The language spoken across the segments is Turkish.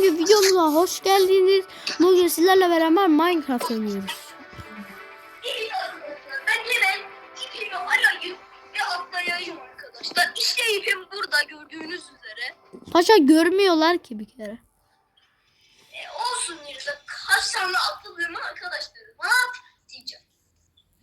Bugün videomuza hoş geldiniz. Bugün sizlerle beraber Minecraft oynuyoruz. Arkadaşlar. İşte ipim burada gördüğünüz üzere. Paşa görmüyorlar ki bir kere. E, olsun Mirza. Kaç tane atladığımı arkadaşlarıma at diyeceğim.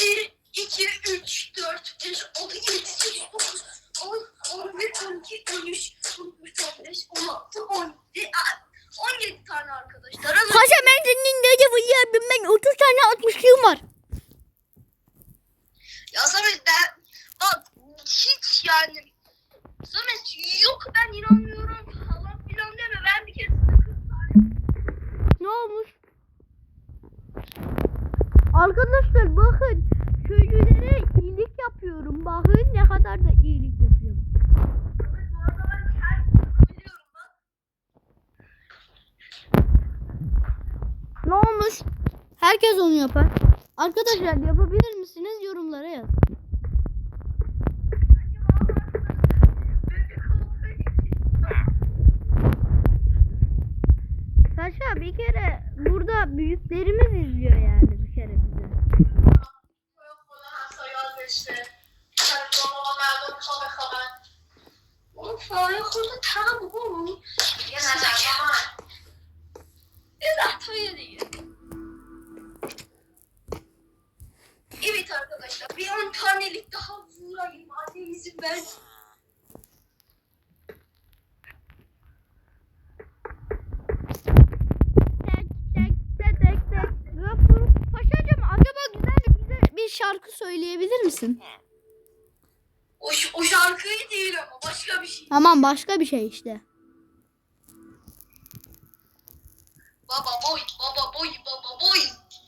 1, 2, 3, 4, 5, 6, 7, 8, 9, 10, 11, 12, 13, 14, 15, 16, 17, 17 tane arkadaşlar. Ama Paşa ben senin gece uyuyabilirim. Ben 30 atmışlığım var. Ya Samet ben bak hiç yani Samet yok ben inanmıyorum falan filan deme ben bir tane Ne olmuş? Arkadaşlar bakın. Köylülere iyilik yapıyorum. Bakın ne kadar da iyilik yapıyorum. Samet bu arada ben her şeyi biliyorum bak. Ne olmuş? Herkes onu yapar. Arkadaşlar yapabilir misiniz? Yorumlara yaz. Paşa bir kere burada büyüklerimiz izliyor yani bir kere bizi. Evet arkadaşlar bir 10 tanelik daha vurayım anne izin ver. Paşacığım acaba güzel bize bir şarkı söyleyebilir misin? O, o şarkıyı değil ama başka bir şey. Tamam başka bir şey işte. Baba boy, baba boy, baba boy.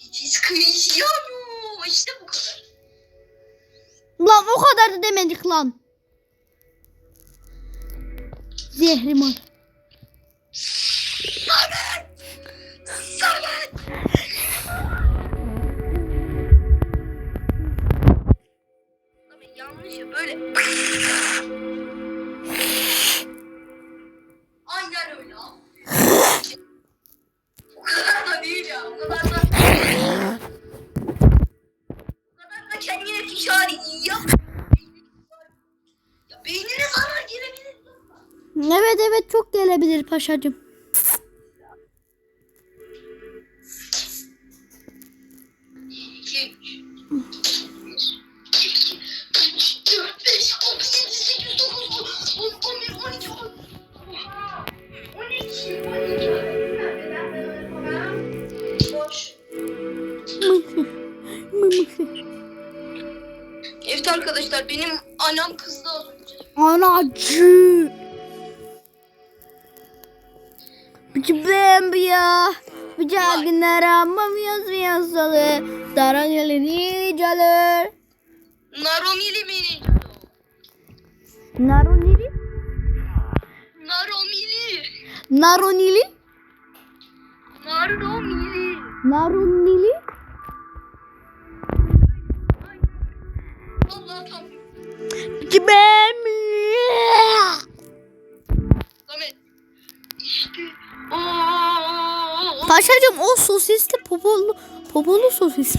It is Cristiano. İşte bu kadar. Lan o kadar da demedik lan. Zehrim var. Samet! Böyle. On iki, on iki. Boş. Evet arkadaşlar benim anam kızdı az önce. Anacı. Ya. Bıçak naramam yazmıyor salı. Dara gelini calır. Naromili mini. Naronili? Naromili. Naronili? Naromili. Naronili? Vallahi tam. Ben Samet. İşte. Oo. Paşacığım o sosisli popolu popolu sosis.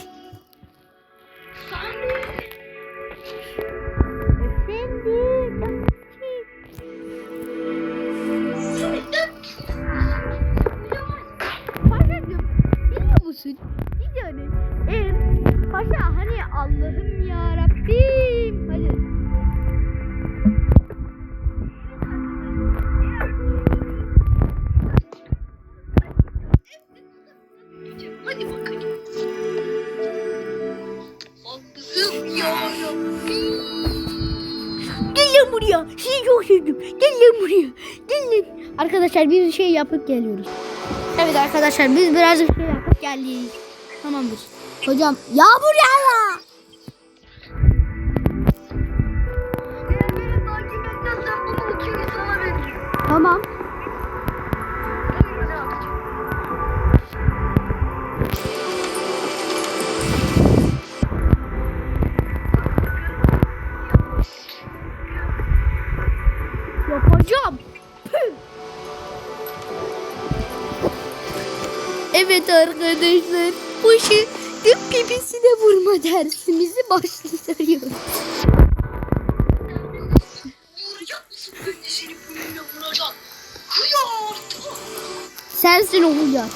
Hadi bakalım. Ya. Gel lan buraya. Seni çok sevdim. Gel lan buraya. Gel lan. Arkadaşlar biz bir şey yapıp geliyoruz. Evet arkadaşlar biz birazcık şey yapıp geldik. Tamamdır. Hocam yağmur yağla. Arkadaşlar. Bu işi gök pipisine vurma dersimizi. Kıyart. Sensin olacak.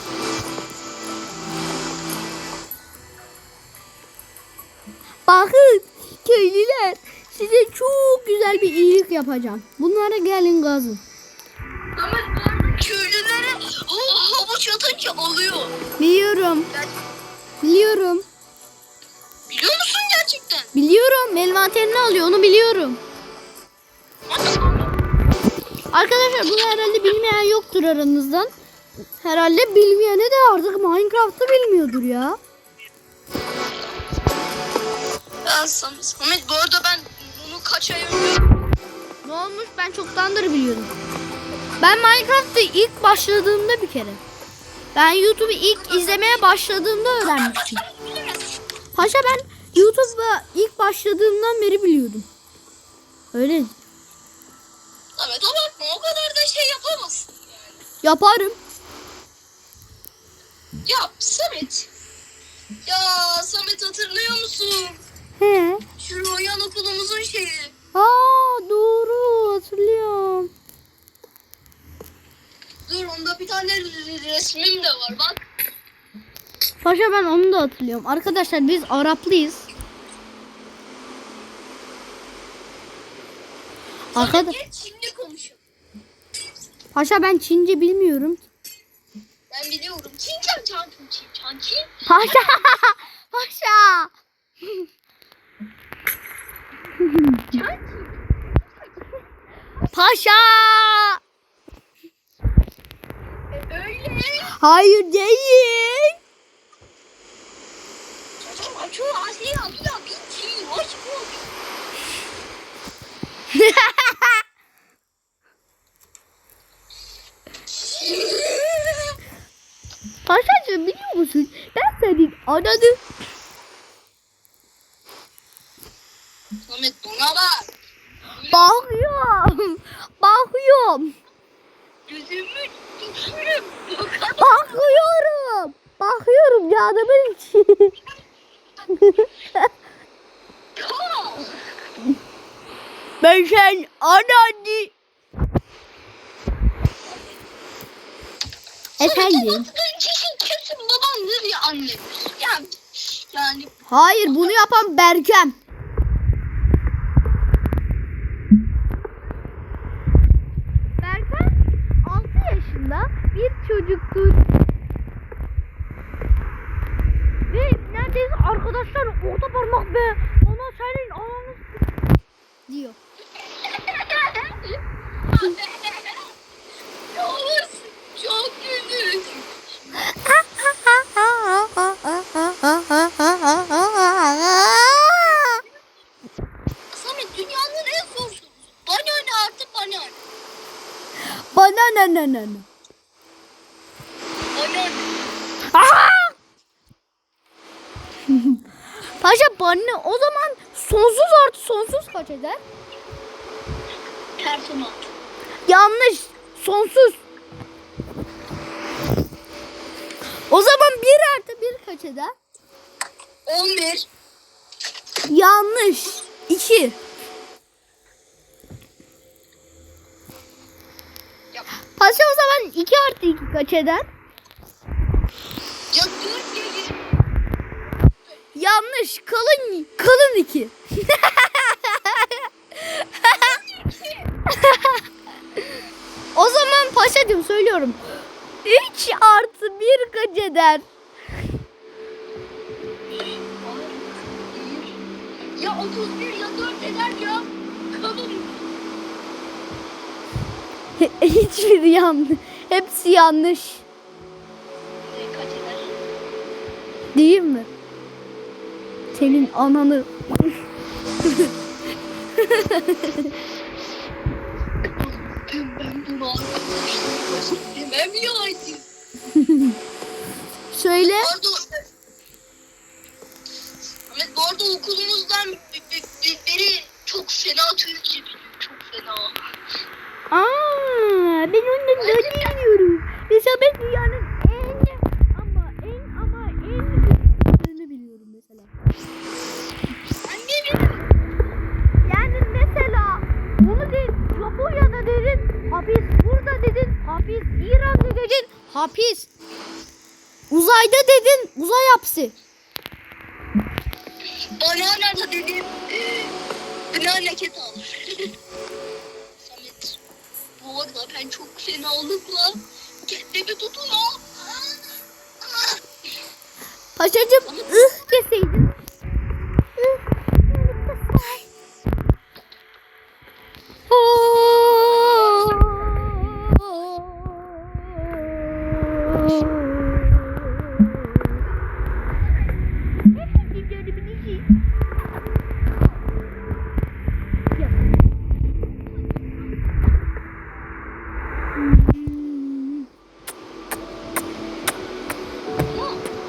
Bakın köylüler size çok güzel bir iyilik yapacağım. Bunlara gelin gazın. Ama atınca alıyor. Biliyorum. Biliyorum. Biliyor musun gerçekten? Biliyorum. Envanterini alıyor onu biliyorum. Arkadaşlar bunu herhalde bilmeyen yoktur aranızdan. Herhalde bilmeyene de artık Minecraft'ı bilmiyordur ya. Ya Sam- Samet bu arada ben bunu kaç ay önce Ne olmuş ben çoktandır biliyorum. Ben Minecraft'ta ilk başladığımda bir kere. Ben YouTube'u ilk izlemeye başladığımda öğrenmiştim. Paşa ben YouTube'a ilk başladığımdan beri biliyordum. Öyle Samet abartma o kadar da şey yapamazsın. yaparım. Ya Samet. Ya Samet hatırlıyor musun? He. Şu Royal okulumuzun şeyi. Aa doğru hatırlıyorum. Dur onda bir tane re- resmim de var bak. Paşa ben onu da hatırlıyorum. Arkadaşlar biz Araplıyız. Samet Arkada gel Çinli konuşalım. Paşa ben Çince bilmiyorum. Ben biliyorum. Çincan çan çin çan çin. Paşa. Paşa. Paşa. E, öyle. Hayır değil. Çocuk çoğu Asya ya bir çin. Hoş bu. Paşacığım biliyor musun? Ben senin ananı ben sen ananı. Efendim? Babandır ya annem. Yani, yani Hayır bunu yapan. Berkem 6 yaşında bir çocuktur. Ve neredeyse arkadaşlar orta parmak be. Ona senin ananı diyor. ne olursun çok güldürücü. Samet dünyanın en zor sorusu. Bana ne artı bana ne? Bana ne ne ne ne. Bana ne? Paşa bana o zaman sonsuz artı sonsuz kaç eder? Ters ona. Yanlış. Sonsuz. O zaman 1 artı 1 kaç eder? 11. Yanlış. 2. Ya, Paşa o zaman 2 artı 2 kaç eder? ya 4 gelir. Yanlış. Kalın kalın 2. o zaman paşacığım söylüyorum. 3 artı 1 kaç eder? Ya 31 ya 4 eder ya. Kalın. Hiçbir yanlış. Hepsi yanlış. E, kaç eder? Değil mi? Senin ananı. Ben bunu arkadaşlarım demem. Söyle. Arada Ahmet bu arada okulumuzdan biri çok fena Türkçe. Çok fena. Aa, ben ondan da dinliyorum. Mesela ben dünyanın Hapis. Uzayda dedin. Uzay hapsi. Banana dedim. Banana ket alır. Samet. Bu arada ben çok fenalıkla kendimi tutuyorum. Paşacım ıh deseydin.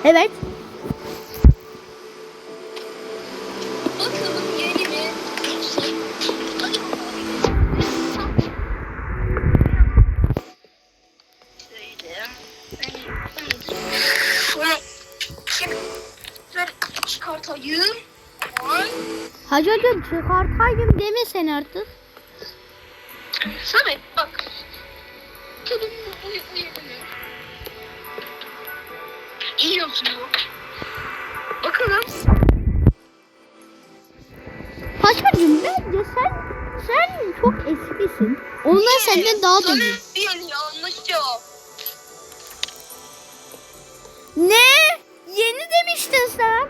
Evet. Çıkartayım. Ay. Hacıcım çıkartaydım deme sen artık. Samet Onlar senden daha da iyi. Samet bir yanlış cevap. Ne? Yeni demiştin sen.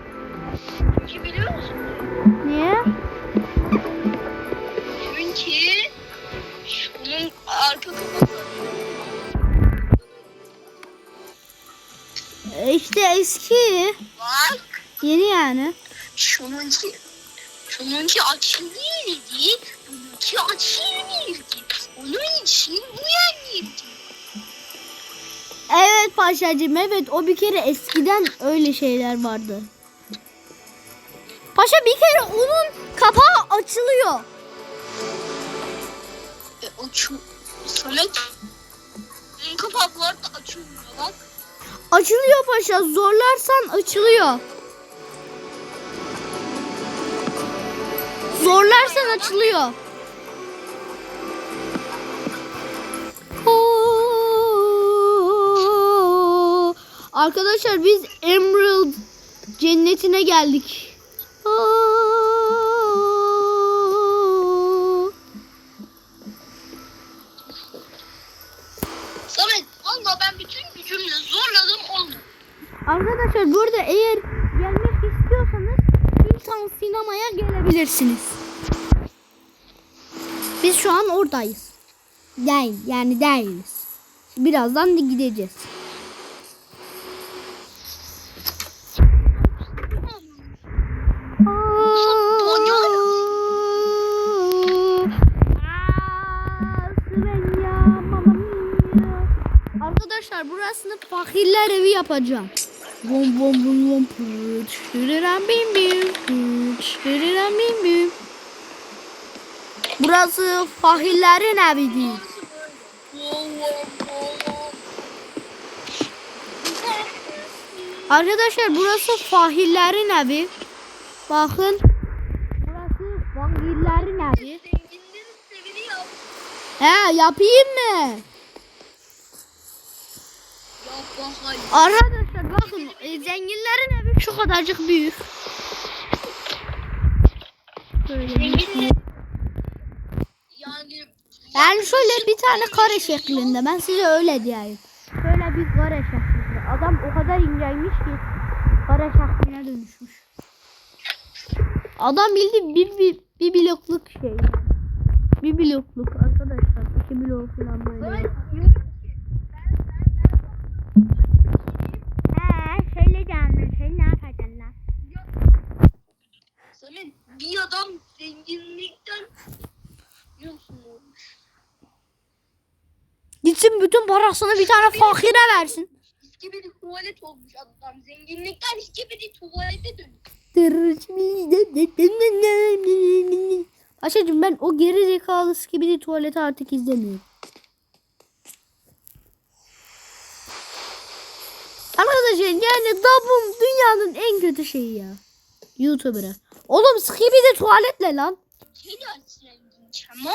Çünkü biliyor musun? Niye? Çünkü şunun arka kafası. E işte eski. Bak. Yeni yani. Şununki. Şununki açıldı yeriydi. Bununki açılmıyordu. Onun için bu yerliydi. Evet paşacım evet o bir kere eskiden öyle şeyler vardı. Paşa bir kere onun kapağı açılıyor. E, Samet. Bunun kapakları da açılmıyor bak. Açılıyor paşa zorlarsan açılıyor. Zorlarsan açılıyor. Arkadaşlar biz Emerald cennetine geldik. Samet valla ben bütün gücümle zorladım olmadı. Arkadaşlar burada eğer gelmek istiyorsanız insan sinemaya gelebilirsiniz. Biz şu an oradayız. Değil yani değiliz. Birazdan da gideceğiz. Arkadaşlar burasını fakirler evi yapacağım. Bom bom bom bom pıt, şırıran bim bim pıt, şırıran bim bim. Burası fakirlerin evi değil. Arkadaşlar burası fahillerin evi. Bakın. Burası fahillerin evi. He yapayım mı? Arkadaşlar bakın e, zenginlerin evi şu kadarcık büyük. Böyle şey. Yani Yani şöyle bir tane kare şeklinde. Ben size öyle diyeyim. Şöyle bir kare şeklinde. Adam o kadar inceymiş ki kare şekline dönüşmüş. Adam bildi bir, bir, bir blokluk şey. Bir blokluk arkadaşlar. İki blok falan böyle. Samet canım. Sen ne yapacaksın lan? Samet bir adam zenginlikten yoksun olmuş. Gitsin bütün parasını bir tane fakire versin. İski bir tuvalet olmuş adam. Zenginlikten iski bir tuvalete dönüş. Paşacığım ben o geri zekalı skibidi tuvaleti artık izlemiyorum. Arkadaşlar yani dabum dünyanın en kötü şeyi ya. YouTuber'a. Oğlum Skippy de tuvaletle lan. Çamur.